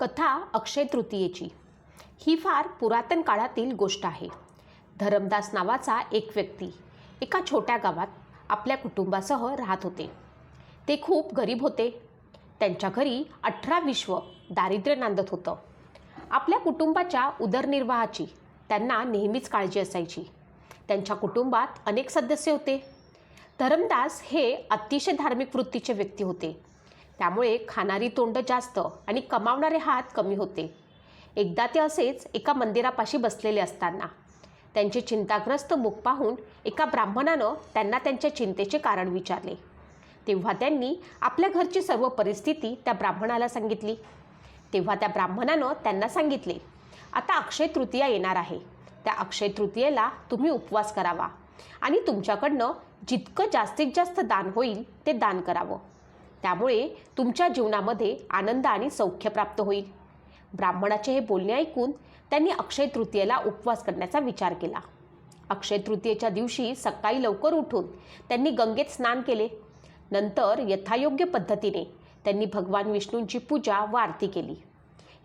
कथा अक्षय तृतीयेची. ही फार पुरातन काळातील गोष्ट आहे. धरमदास नावाचा एक व्यक्ती एका छोट्या गावात आपल्या कुटुंबासह राहत होते. ते खूप गरीब होते. त्यांच्या घरी अठरा विश्व दारिद्र्य नांदत होतं. आपल्या कुटुंबाच्या उदरनिर्वाहाची त्यांना नेहमीच काळजी असायची. त्यांच्या कुटुंबात अनेक सदस्य होते. धरमदास हे अतिशय धार्मिक वृत्तीचे व्यक्ती होते. त्यामुळे खाणारी तोंड जास्त आणि कमावणारे हात कमी होते. एकदा ते असेच एका मंदिरापाशी बसलेले असताना त्यांचे चिंताग्रस्त मुख पाहून एका ब्राह्मणानं त्यांना त्यांच्या चिंतेचे कारण विचारले. तेव्हा त्यांनी आपल्या घरची सर्व परिस्थिती त्या ब्राह्मणाला सांगितली. तेव्हा त्या ब्राह्मणानं त्यांना सांगितले आता अक्षय तृतीया येणार आहे. त्या अक्षय तृतीयेला तुम्ही उपवास करावा आणि तुमच्याकडनं जितकं जास्तीत जास्त दान होईल ते दान करावं. त्यामुळे तुमच्या जीवनामध्ये आनंद आणि सौख्य प्राप्त होईल. ब्राह्मणाचे हे बोलणे ऐकून त्यांनी अक्षय तृतीयेला उपवास करण्याचा विचार केला. अक्षय तृतीयेच्या दिवशी सकाळी लवकर उठून त्यांनी गंगेत स्नान केले. नंतर यथायोग्य पद्धतीने त्यांनी भगवान विष्णूंची पूजा व आरती केली.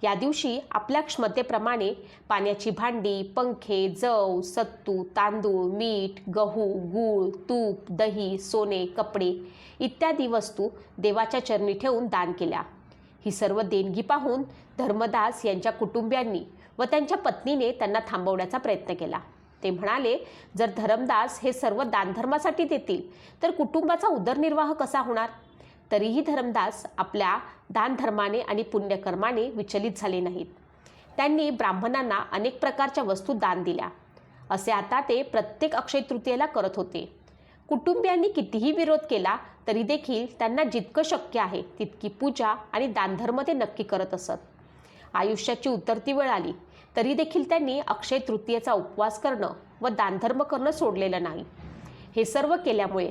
या दिवशी आपल्या क्षमतेप्रमाणे पाण्याची भांडी पंखे जव सत्तू तांदूळ मीठ गहू गूळ तूप दही सोने कपडे इत्यादी वस्तू देवाच्या चरणी ठेवून दान केल्या. ही सर्व देणगी पाहून धर्मदास यांच्या कुटुंबियांनी व त्यांच्या पत्नीने त्यांना थांबवण्याचा प्रयत्न केला. ते म्हणाले जर धर्मदास हे सर्व दानधर्मासाठी देतील तर कुटुंबाचा उदरनिर्वाह कसा होणार? तरीही धर्मदास आपल्या दानधर्माने आणि पुण्यकर्माने विचलित झाले नाहीत. त्यांनी ब्राह्मणांना अनेक प्रकारच्या वस्तू दान दिल्या. असे आता ते प्रत्येक अक्षय तृतीयेला करत होते. कुटुंबियांनी कितीही विरोध केला तरी देखील त्यांना जितकं शक्य आहे तितकी पूजा आणि दानधर्म ते नक्की करत असत. आयुष्याची उतरती वेळ आली तरी देखील त्यांनी अक्षय तृतीयेचा उपवास करणं व दानधर्म करणं सोडलेलं नाही. हे सर्व केल्यामुळे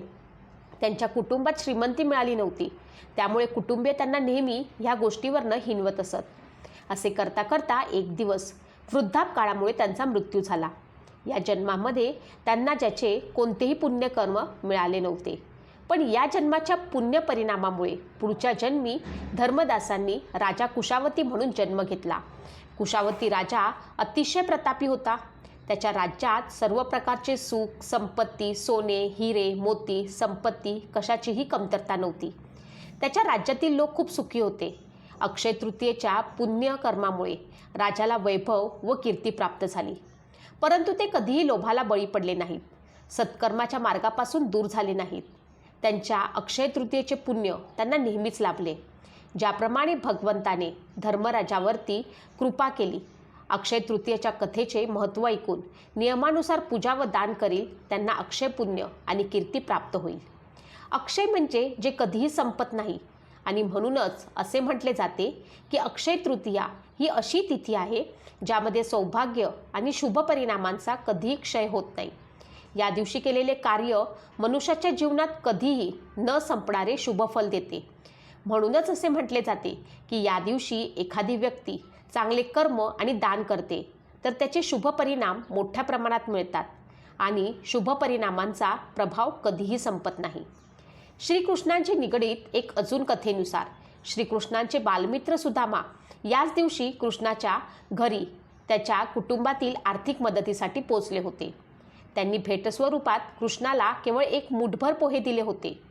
त्यांच्या कुटुंबात श्रीमंती मिळाली नव्हती. त्यामुळे कुटुंबीय त्यांना नेहमी ह्या गोष्टीवरनं हिनवत असत. असे करता करता एक दिवस वृद्धापकाळामुळे त्यांचा मृत्यू झाला. या जन्मामध्ये त्यांना ज्याचे कोणतेही पुण्यकर्म मिळाले नव्हते. पण या जन्माच्या पुण्य परिणामामुळे पुढच्या जन्मी धर्मदासांनी राजा कुशावती म्हणून जन्म घेतला. कुशावती राजा अतिशय प्रतापी होता. त्याच्या राज्यात सर्व प्रकारचे सुख संपत्ती सोने हिरे मोती संपत्ती कशाचीही कमतरता नव्हती. त्याच्या राज्यातील लोक खूप सुखी होते. अक्षय तृतीयेच्या पुण्यकर्मामुळे राजाला वैभव व कीर्ती प्राप्त झाली. परंतु ते कधीही लोभाला बळी पडले नाहीत. सत्कर्माच्या मार्गापासून दूर झाले नाहीत. त्यांच्या अक्षय तृतीयेचे पुण्य त्यांना नेहमीच लाभले. ज्याप्रमाणे भगवंताने धर्मराजावरती कृपा केली अक्षय तृतीयेच्या कथेचे महत्त्व ऐकून नियमानुसार पूजा व दान करील त्यांना अक्षय पुण्य आणि कीर्ती प्राप्त होईल. अक्षय म्हणजे जे कधीही संपत नाही. आणि म्हणूनच असे म्हटले जाते की अक्षय तृतीया ही अशी तिथी आहे ज्यामध्ये सौभाग्य आणि शुभ परिणामांचा कधीही क्षय होत नाही. या दिवशी केलेले कार्य मनुष्याच्या जीवनात कधीही न संपणारे शुभफल देते. म्हणूनच असे म्हटले जाते की या दिवशी एखादी व्यक्ती चांगले कर्म आणि दान करते तर त्याचे शुभ परिणाम मोठ्या प्रमाणात मिळतात आणि शुभ परिणामांचा प्रभाव कधीही संपत नाही. श्रीकृष्णांची निगडीत एक अजून कथेनुसार श्रीकृष्णांचे बालमित्र सुदामा याच दिवशी कृष्णाच्या घरी त्याच्या कुटुंबातील आर्थिक मदतीसाठी पोचले होते. त्यांनी भेटस्वरूपात कृष्णाला केवळ एक मुठभर पोहे दिले होते.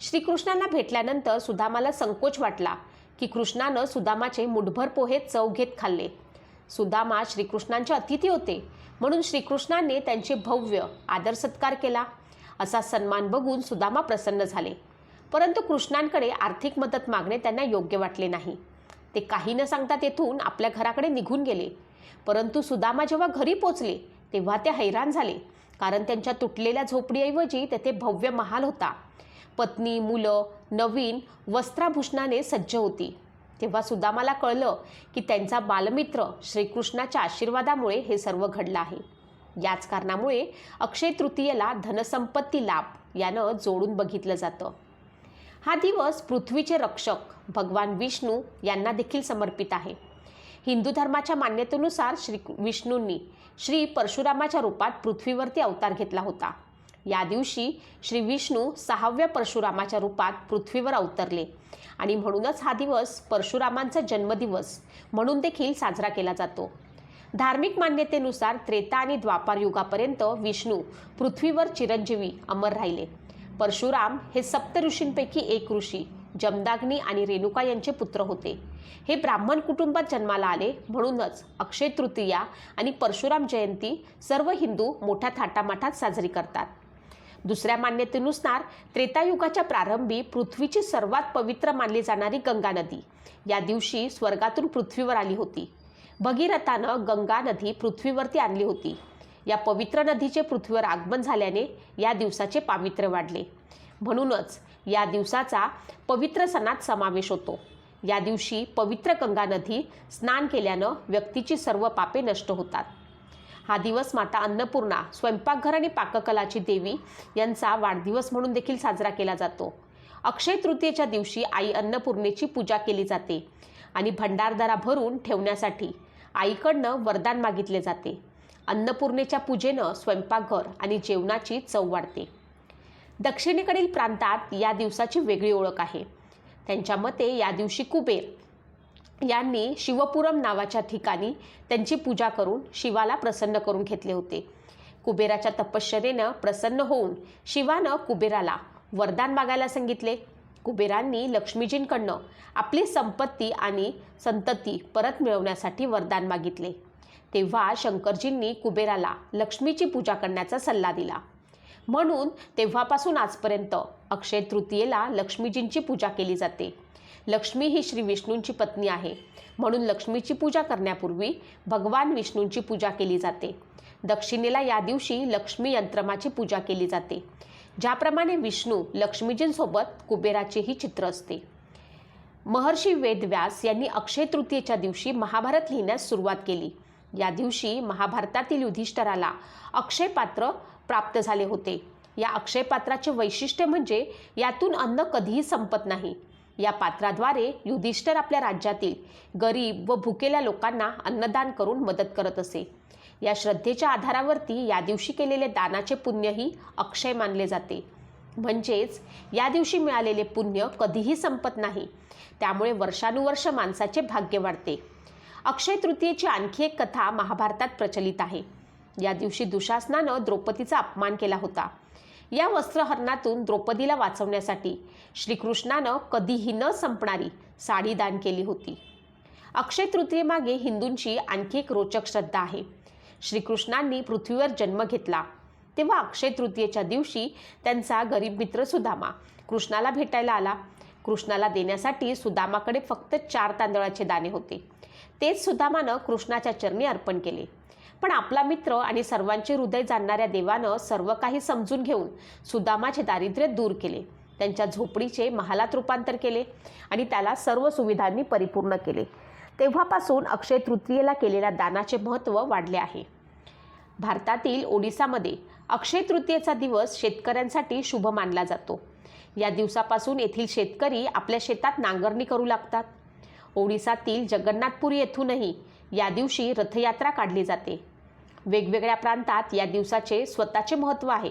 श्रीकृष्णांना भेटल्यानंतर सुदामाला संकोच वाटला की कृष्णानं सुदामाचे मुठभर पोहे चव घेत खाल्ले. सुदामा श्रीकृष्णांचे अतिथी होते. म्हणून श्रीकृष्णाने त्यांचे भव्य आदर सत्कार केला. असा सन्मान बघून सुदामा प्रसन्न झाले. परंतु कृष्णांकडे आर्थिक मदत मागणे त्यांना योग्य वाटले नाही. ते काही न सांगता तेथून आपल्या घराकडे निघून गेले. परंतु सुदामा जेव्हा घरी पोचले तेव्हा ते हैराण झाले. कारण त्यांच्या तुटलेल्या झोपडीऐवजी तेथे भव्य महाल होता. पत्नी मुलं नवीन वस्त्राभूषणाने सज्ज होती. तेव्हा सुदामाला कळलं की त्यांचा बालमित्र श्रीकृष्णाच्या आशीर्वादामुळे हे सर्व घडलं आहे. याच कारणामुळे अक्षय तृतीयेला धनसंपत्ती लाभ यानं जोडून बघितलं जातं. हा दिवस पृथ्वीचे रक्षक भगवान विष्णू यांना देखील समर्पित आहे. हिंदू धर्माच्या मान्यतेनुसार श्री विष्णूंनी श्री परशुरामाच्या रूपात पृथ्वीवरती अवतार घेतला होता. या दिवशी श्री विष्णू सहाव्या परशुरामाच्या रूपात पृथ्वीवर अवतरले. आणि म्हणूनच हा दिवस परशुरामांचा जन्मदिवस म्हणून देखील साजरा केला जातो. धार्मिक मान्यतेनुसार त्रेता आणि द्वापार युगापर्यंत विष्णू पृथ्वीवर चिरंजीवी अमर राहिले. परशुराम हे सप्त ऋषींपैकी एक ऋषी जमदाग्नी आणि रेणुका यांचे पुत्र होते. हे ब्राह्मण कुटुंबात जन्माला आले म्हणूनच अक्षय तृतीया आणि परशुराम जयंती सर्व हिंदू मोठ्या थाटामाटात साजरी करतात. दुसऱ्या मान्यतेनुसार त्रेतायुगाच्या प्रारंभी पृथ्वीची सर्वात पवित्र मानली जाणारी गंगा नदी. या दिवशी स्वर्गातून पृथ्वीवर आली होती. भगीरथानं गंगा नदी पृथ्वीवरती आणली होती. या पवित्र नदीचे पृथ्वीवर आगमन झाल्याने या दिवसाचे पावित्र्य वाढले. म्हणूनच या दिवसाचा पवित्र सणात समावेश होतो. या दिवशी पवित्र गंगा नदी स्नान केल्यानं व्यक्तीची सर्व पापे नष्ट होतात. हा दिवस माता अन्नपूर्णा स्वयंपाकघर आणि पाककलाची देवी यांचा वाढदिवस म्हणून देखील साजरा केला जातो. अक्षय तृतीयेच्या दिवशी आई अन्नपूर्णेची पूजा केली जाते आणि भंडारदरा भरून ठेवण्यासाठी आईकडनं वरदान मागितले जाते. अन्नपूर्णेच्या पूजेनं स्वयंपाकघर आणि जेवणाची चव वाढते. दक्षिणेकडील प्रांतात या दिवसाची वेगळी ओळख आहे. त्यांच्या मते या दिवशी कुबेर यांनी शिवपुरम नावाच्या ठिकाणी त्यांची पूजा करून शिवाला प्रसन्न करून घेतले होते. कुबेराच्या तपश्चरेनं प्रसन्न होऊन शिवानं कुबेराला वरदान मागायला सांगितले. कुबेरांनी लक्ष्मीजींकडनं आपली संपत्ती आणि संतती परत मिळवण्यासाठी वरदान मागितले. तेव्हा शंकरजींनी कुबेराला लक्ष्मीची पूजा करण्याचा सल्ला दिला. म्हणून तेव्हापासून आजपर्यंत अक्षय तृतीयेला लक्ष्मीजींची पूजा केली जाते. लक्ष्मी ही श्री विष्णूंची पत्नी आहे. म्हणून लक्ष्मीची पूजा करण्यापूर्वी भगवान विष्णूंची पूजा केली जाते. दक्षिणेला या दिवशी लक्ष्मी यंत्रमाची पूजा केली जाते. ज्याप्रमाणे विष्णू लक्ष्मीजींसोबत कुबेराचेही चित्र असते. महर्षी वेदव्यास यांनी अक्षय तृतीयेच्या दिवशी महाभारत लिहिण्यास सुरुवात केली. या दिवशी महाभारतातील युधिष्ठराला अक्षय पात्र प्राप्त झाले होते. या अक्षय पात्राचे वैशिष्ट्य म्हणजे यातून अन्न कधीही संपत नाही. या पात्राद्वारे युधिष्ठर आपल्या राज्यातील गरीब व भुकेल्या लोकांना अन्नदान करून मदत करत असे. या श्रद्धेच्या आधारावरती या दिवशी केलेले दानाचे पुण्यही अक्षय मानले जाते. म्हणजेच या दिवशी मिळालेले पुण्य कधीही संपत नाही. त्यामुळे वर्षानुवर्ष माणसाचे भाग्य वाढते. अक्षय तृतीयेची आणखी एक कथा महाभारतात प्रचलित आहे. या दिवशी दुशासनानं द्रौपदीचा अपमान केला होता. या वस्त्रहरणातून द्रौपदीला वाचवण्यासाठी श्रीकृष्णानं कधीही न संपणारी साडी दान केली होती. अक्षय तृतीयेमागे हिंदूंची आणखी एक रोचक श्रद्धा आहे. श्रीकृष्णांनी पृथ्वीवर जन्म घेतला. तेव्हा अक्षय तृतीयेच्या दिवशी त्यांचा गरीब मित्र सुदामा कृष्णाला भेटायला आला. कृष्णाला देण्यासाठी सुदामाकडे फक्त चार तांदळाचे दाणे होते. तेच सुदामानं कृष्णाच्या चरणी अर्पण केले. पण आपला मित्र आणि सर्वांचे हृदय जाणणाऱ्या देवानं सर्व काही समजून घेऊन सुदामाचे दारिद्र्य दूर केले. त्यांच्या झोपडीचे महालात रूपांतर केले आणि त्याला सर्व सुविधांनी परिपूर्ण केले. तेव्हापासून अक्षय तृतीयेला केलेल्या दानाचे महत्त्व वाढले आहे. भारतातील ओडिसामध्ये अक्षय तृतीयेचा दिवस शेतकऱ्यांसाठी शुभ मानला जातो. या दिवसापासून येथील शेतकरी आपल्या शेतात नांगरणी करू लागतात. ओडिसातील जगन्नाथपुरी येथूनही या दिवशी रथयात्रा काढली जाते. वेगवेगळ्या प्रांतात या दिवसाचे स्वतःचे महत्त्व आहे.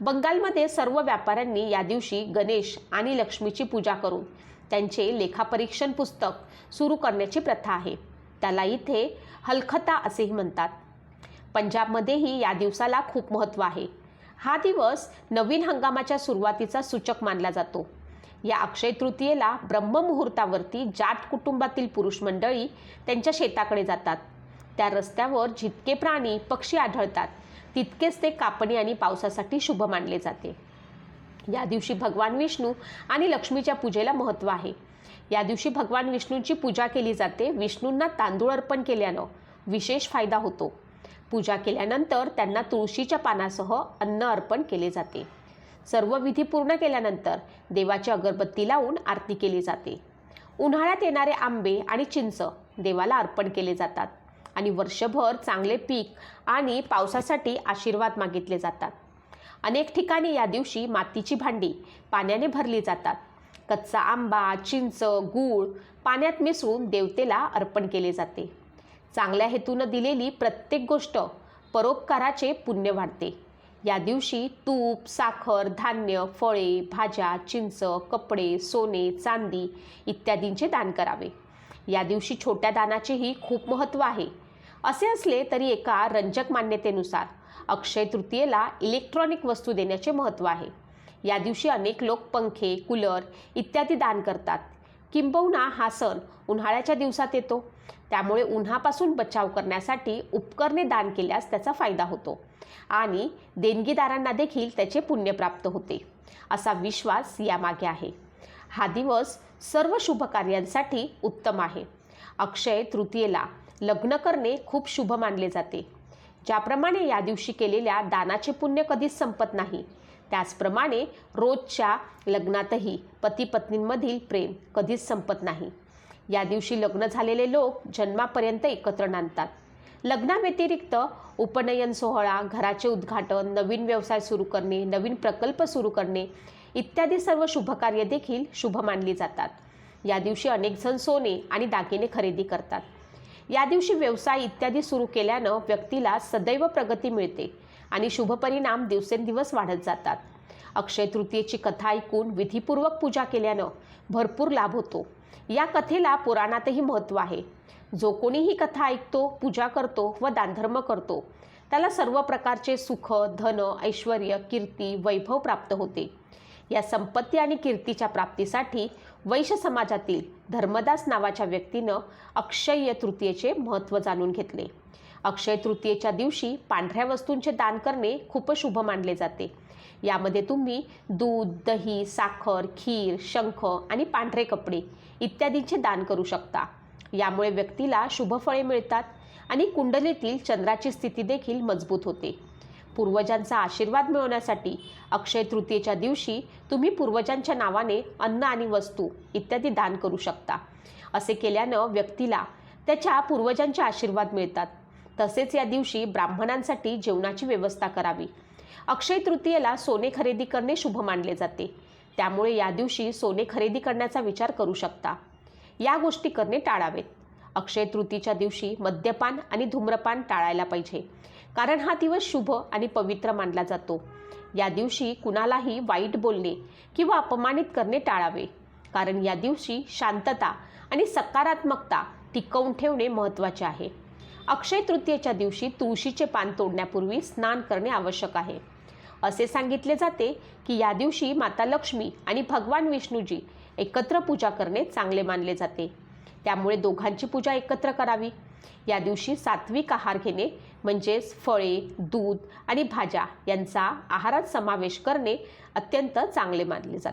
बंगालमध्ये सर्व व्यापाऱ्यांनी या दिवशी गणेश आणि लक्ष्मीची पूजा करून त्यांचे लेखापरीक्षण पुस्तक सुरू करण्याची प्रथा आहे. त्याला इथे हलखता असेही म्हणतात. पंजाबमध्येही या दिवसाला खूप महत्त्व आहे. हा दिवस नवीन हंगामाच्या सुरुवातीचा सूचक मानला जातो. या अक्षय तृतीयेला ब्रह्ममुहूर्तावरती जाट कुटुंबातील पुरुष मंडळी त्यांच्या शेताकडे जातात. त्या रस्त्यावर जितके प्राणी पक्षी आढळतात तितकेच ते कापणी आणि पावसासाठी शुभ मानले जाते. या दिवशी भगवान विष्णू आणि लक्ष्मीच्या पूजेला महत्त्व आहे. या दिवशी भगवान विष्णूंची पूजा केली जाते विष्णूंना तांदूळ अर्पण केल्यानं विशेष फायदा होतो. पूजा केल्यानंतर त्यांना तुळशीच्या पानासह अन्न अर्पण केले जाते. सर्व विधी पूर्ण केल्यानंतर देवाची अगरबत्ती लावून आरती केली जाते. उन्हाळ्यात येणारे आंबे आणि चिंच देवाला अर्पण केले जातात आणि वर्षभर चांगले पीक आणि पावसासाठी आशीर्वाद मागितले जातात. अनेक ठिकाणी या दिवशी मातीची भांडी पाण्याने भरली जातात. कच्चा आंबा चिंच गूळ पाण्यात मिसळून देवतेला अर्पण केले जाते. चांगल्या हेतूनं दिलेली प्रत्येक गोष्ट परोपकाराचे पुण्य वाढते. या दिवशी तूप साखर धान्य फळे भाज्या चिंच कपडे सोने चांदी इत्यादींचे दान करावे. या दिवशी छोट्या दानाचेही खूप महत्त्व आहे. असे असले तरी एका रंजक मान्यतेनुसार अक्षय तृतीयेला इलेक्ट्रॉनिक वस्तू देण्याचे महत्त्व आहे. या दिवशी अनेक लोक पंखे कूलर इत्यादी दान करतात. किंबहुना हा सण उन्हाळ्याच्या दिवसात येतो. त्यामुळे उन्हापासून बचाव करण्यासाठी उपकरणे दान केल्यास त्याचा फायदा होतो. आणि देणगीदारांना देखील त्याचे पुण्य प्राप्त होते. असा विश्वास यामागे आहे. हा दिवस सर्व शुभ कार्यांसाठी उत्तम आहे. अक्षय तृतीयेला लग्न करणे खूप शुभ मानले जाते. ज्याप्रमाणे या दिवशी केलेल्या दानाचे पुण्य कधीच संपत नाही. त्याचप्रमाणे रोजच्या लग्नातही पती पत्नींमधील प्रेम कधीच संपत नाही. या दिवशी लग्न झालेले लोक जन्मापर्यंत एकत्र नांदतात. लग्नाव्यतिरिक्त उपनयन सोहळा घराचे उद्घाटन नवीन व्यवसाय सुरू करणे नवीन प्रकल्प सुरू करणे इत्यादी सर्व शुभकार्य देखील शुभ मानली जातात. या दिवशी अनेकजण सोने आणि दागिने खरेदी करतात. या दिवशी व्यवसाय इत्यादी सुरू केल्यानं व्यक्तीला सदैव प्रगती मिळते. आणि शुभपरिणाम दिवसेंदिवस वाढत जातात. अक्षय तृतीयेची कथा ऐकून विधीपूर्वक पूजा केल्यानं भरपूर लाभ होतो. या कथेला पुराणातही महत्त्व आहे. जो कोणी ही कथा ऐकतो पूजा करतो व दानधर्म करतो त्याला सर्व प्रकारचे सुख धन ऐश्वर कीर्ती वैभव प्राप्त होते. या संपत्ती आणि कीर्तीच्या प्राप्तीसाठी वैश्य समाजातील धर्मदास नावाच्या व्यक्तीनं अक्षय्य तृतीयेचे महत्त्व जाणून घेतले. अक्षय तृतीयेच्या दिवशी पांढऱ्या वस्तूंचे दान करणे खूप शुभ मानले जाते. यामध्ये तुम्ही दूध दही साखर खीर शंख आणि पांढरे कपडे इत्यादींचे दान करू शकता. यामुळे व्यक्तीला शुभफळे मिळतात आणि कुंडलीतील चंद्राची स्थिती देखील मजबूत होते. पूर्वजांचा आशीर्वाद मिळवण्यासाठी अक्षय तृतीयेच्या दिवशी तुम्ही पूर्वजांच्या नावाने अन्न आणि वस्तू इत्यादी दान करू शकता. असे केल्यानं व्यक्तीला त्याच्या पूर्वजांचे आशीर्वाद मिळतात. तसेच या दिवशी ब्राह्मणांसाठी जेवणाची व्यवस्था करावी. अक्षय तृतीयेला सोने खरेदी करणे शुभ मानले जाते. त्यामुळे या दिवशी सोने खरेदी करण्याचा विचार करू शकता. या गोष्टी करणे टाळावेत. अक्षय तृतीच्या दिवशी मद्यपान आणि धूम्रपान टाळायला पाहिजे. कारण हा दिवस शुभ आणि पवित्र मानला जातो. या दिवशी कुणालाही वाईट बोलणे किंवा अपमानित करणे टाळावे. कारण या दिवशी शांतता आणि सकारात्मकता टिकवून ठेवणे महत्त्वाचे आहे. अक्षय तृतीयेच्या दिवशी तुळशीचे पान तोडण्यापूर्वी स्नान करणे आवश्यक आहे. असे सांगितले जाते की या दिवशी माता लक्ष्मी आणि भगवान विष्णूजी एकत्र पूजा करणे चांगले मानले जाते. त्यामुळे दोघांची पूजा एकत्र करावी. या दिवशी सात्विक आहार घेणे म्हणजेच फळे दूध आणि भाज्या यांचा आहारात समावेश करणे अत्यंत चांगले मानले जाते.